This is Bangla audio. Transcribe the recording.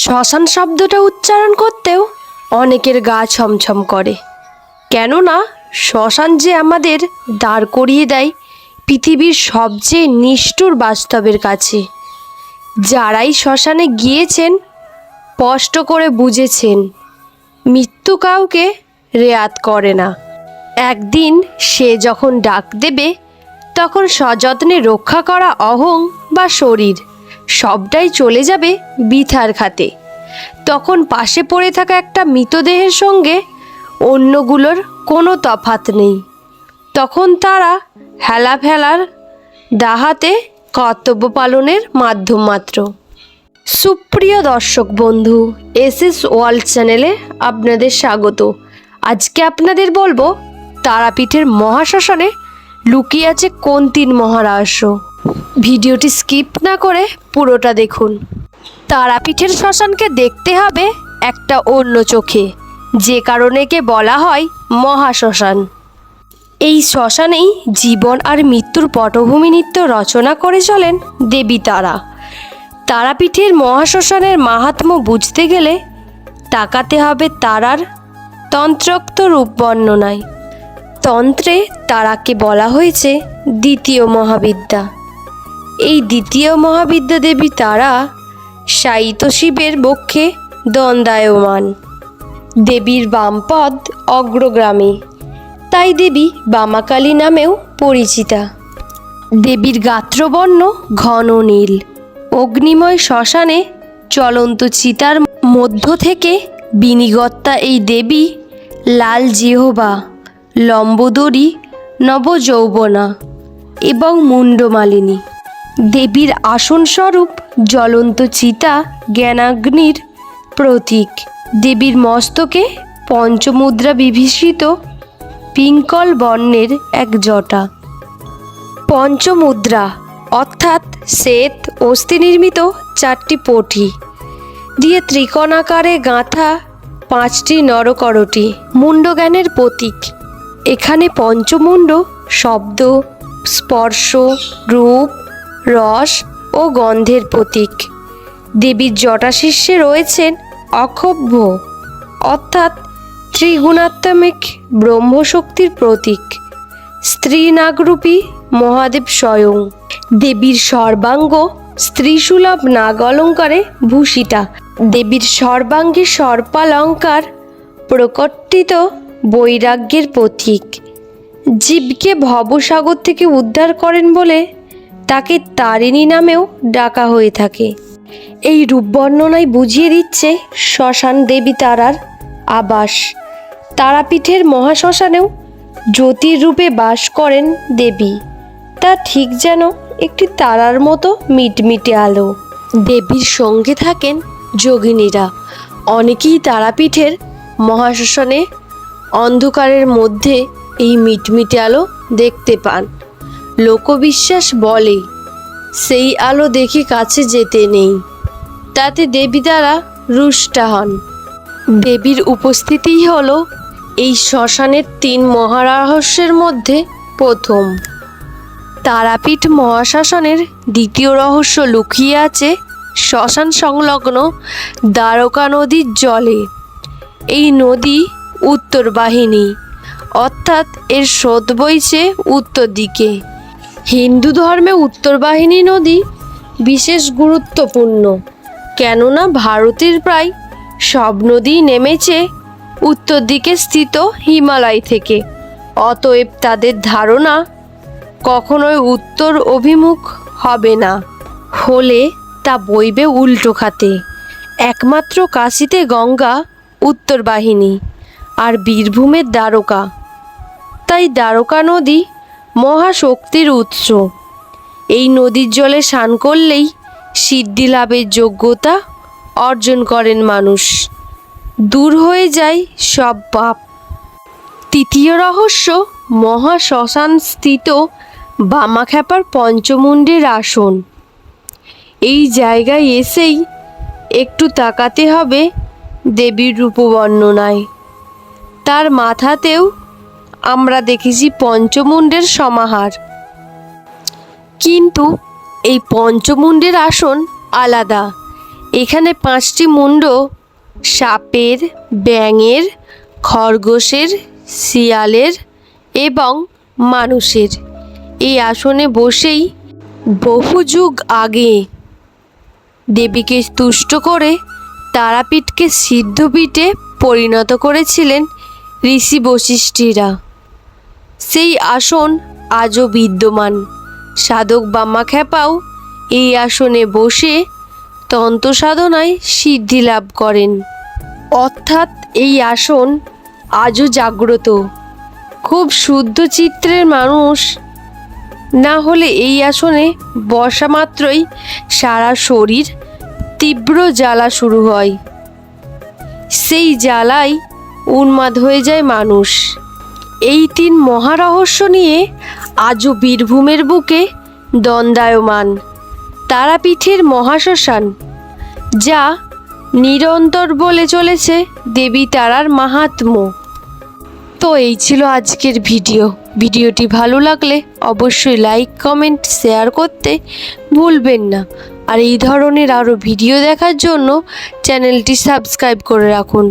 শ্মশান শব্দটা উচ্চারণ করতেও অনেকের গা ছমছম করে। কেননা শ্মশান যে আমাদের দাঁড় করিয়ে দেয় পৃথিবীর সবচেয়ে নিষ্ঠুর বাস্তবের কাছে। যারাই শ্মশানে গিয়েছেন, স্পষ্ট করে বুঝেছেন, মৃত্যু কাউকে রেয়াত করে না। একদিন সে যখন ডাক দেবে, তখন সযত্নে রক্ষা করা অহং বা শরীর। সবটাই চলে যাবে বিথার খাতে। তখন পাশে পড়ে থাকা একটা মৃতদেহের সঙ্গে অন্যগুলোর কোনো তফাত নেই। তখন তারা হেলা ফেলার দাহাতে কর্তব্য পালনের মাধ্যম মাত্র। সুপ্রিয় দর্শক বন্ধু এস এস ওয়ার্ল্ড চ্যানেলে আপনাদের স্বাগত। আজকে আপনাদের বলব, তারাপীঠের মহাশ্মশানে লুকিয়ে আছে কোন তিন মহারহস্য। ভিডিওটি স্কিপ না করে পুরোটা দেখুন। তারাপীঠের শ্মশানকে দেখতে হবে একটা অন্য চোখে, যে কারণে কে বলা হয় মহাশ্মশান। এই শ্মশানেই জীবন আর মৃত্যুর পটভূমি নৃত্য রচনা করে চলেন দেবী তারা। তারাপীঠের মহাশ্মশানের মাহাত্ম্য বুঝতে গেলে তাকাতে হবে তারার তন্ত্রোক্ত রূপ বর্ণনায়। তন্ত্রে তারাকে বলা হয়েছে দ্বিতীয় মহাবিদ্যা। এই দ্বিতীয় মহাবিদ্যা দেবী তারা সাইত শিবের বক্ষে দণ্ডায়মান। দেবীর বামপদ অগ্রগ্রামে তাই দেবী বামাকালী নামেও পরিচিতা। দেবীর গাত্রবর্ণ ঘন নীল। অগ্নিময় শ্মশানে চলন্ত চিতার মধ্য থেকে বিনিগত্তা এই দেবী লাল জিহবা লম্বোদরী নবযৌবনা এবং মুন্ডমালিনী দেবীর আসনস্বরূপ জ্বলন্ত চিতা জ্ঞানাগ্নির প্রতীক। দেবীর মস্তকে পঞ্চমুদ্রা বিভীষিত পিঙ্কল বর্ণের এক জটা। পঞ্চমুদ্রা, অর্থাৎ শ্বেত অস্থি নির্মিত চারটি পটি। দিয়ে ত্রিকোণাকারে গাঁথা পাঁচটি নরকরটি মুন্ডজ্ঞানের প্রতীক। এখানে পঞ্চমুণ্ড শব্দ, স্পর্শ, রূপ রস ও গন্ধের প্রতীক। দেবীর জটাশীর্ষে রয়েছেন অক্ষোভ্য অর্থাৎ ত্রিগুণাত্মিক ব্রহ্মশক্তির প্রতীক। স্ত্রী নাগরূপী মহাদেব স্বয়ং। দেবীর সর্বাঙ্গ স্ত্রীসুলভ নাগ অলঙ্কারে ভূষিতা। দেবীর সর্বাঙ্গে সর্পালঙ্কার প্রকটিত বৈরাগ্যের প্রতীক। জীবকে ভবসাগর থেকে উদ্ধার করেন বলে তাকে তারিণী নামেও ডাকা হয়ে থাকে। এই রূপ বর্ণনায় বুঝিয়ে দিচ্ছে শ্মশান দেবী তারার আবাস। তারাপীঠের মহাশ্মশানেও জ্যোতির রূপে বাস করেন দেবী। তা ঠিক যেন একটি তারার মতো মিটমিটে আলো। দেবীর সঙ্গে থাকেন যোগিনীরা। অনেকেই তারাপীঠের মহাশ্মশানে অন্ধকারের মধ্যে এই মিটমিটে আলো দেখতে পান। লোকবিশ্বাস বলে, সেই আলো দেখে কাছে যেতে নেই। তাতে দেবী দ্বারা রুষ্ট হন। দেবীর উপস্থিতিই হল এই শ্মশানের তিন মহারহস্যের মধ্যে প্রথম। তারাপীঠ মহাশ্মশানের দ্বিতীয় রহস্য লুকিয়ে আছে শ্মশান সংলগ্ন দ্বারকা নদীর জলে। এই নদী উত্তর বাহিনী অর্থাৎ এর স্রোত বইছে উত্তর দিকে। হিন্দু ধর্মে উত্তর বাহিনী নদী বিশেষ গুরুত্বপূর্ণ, কেননা ভারতের প্রায় সব নদী নেমেছে উত্তর দিকে স্থিত হিমালয় থেকে। অতএব তাদের ধারণা কখনোই উত্তর অভিমুখ হবে না। হলে তা বইবে উল্টো খাতে। একমাত্র কাশিতে গঙ্গা উত্তর বাহিনী আর বীরভূমের দ্বারকা। তাই দ্বারকা নদী মহাশক্তির উৎস। এই নদীর জলে স্নান করলেই সিদ্ধি লাভের যোগ্যতা অর্জন করেন মানুষ। দূর হয়ে যায় সব পাপ। তৃতীয় রহস্য মহা শ্মশান স্থিত বামাখ্যাপার পঞ্চমুণ্ডের আসন। এই জায়গায় এসেই একটু তাকাতে হবে দেবীর রূপবর্ণনায়। তার মাথাতেও আমরা দেখেছি পঞ্চমুণ্ডের সমাহার। কিন্তু এই পঞ্চমুণ্ডের আসন আলাদা। এখানে পাঁচটি মুন্ড সাপের, ব্যাঙের, খরগোশের, শিয়ালের এবং মানুষের। এই আসনে বসেই বহু যুগ আগে দেবীকে তুষ্ট করে তারাপীঠকে সিদ্ধপীঠে পরিণত করেছিলেন ঋষি বশিষ্ঠীরা। সেই আসন আজও বিদ্যমান। সাধক বাম্মা খ্যাপাও এই আসনে বসে তন্ত্র সাধনায় সিদ্ধি লাভ করেন। অর্থাৎ এই আসন আজও জাগ্রত। খুব শুদ্ধ চিত্রের মানুষ। না হলে এই আসনে বসা মাত্রই সারা শরীর তীব্র জ্বালা শুরু হয়। সেই জ্বালায় উন্মাদ হয়ে যায় মানুষ। এই তিন মহারহস্য নিয়ে আজও বীরভূমের বুকে দণ্ডায়মান তারাপীঠের মহাশ্মশান, যা নিরন্তর বলে চলেছে দেবী তারার মাহাত্ম্য। তো এই ছিল আজকের ভিডিও। ভিডিওটি ভালো লাগলে অবশ্যই লাইক, কমেন্ট, শেয়ার করতে ভুলবেন না। আর এই ধরনের আরও ভিডিও দেখার জন্য চ্যানেলটি সাবস্ক্রাইব করে রাখুন।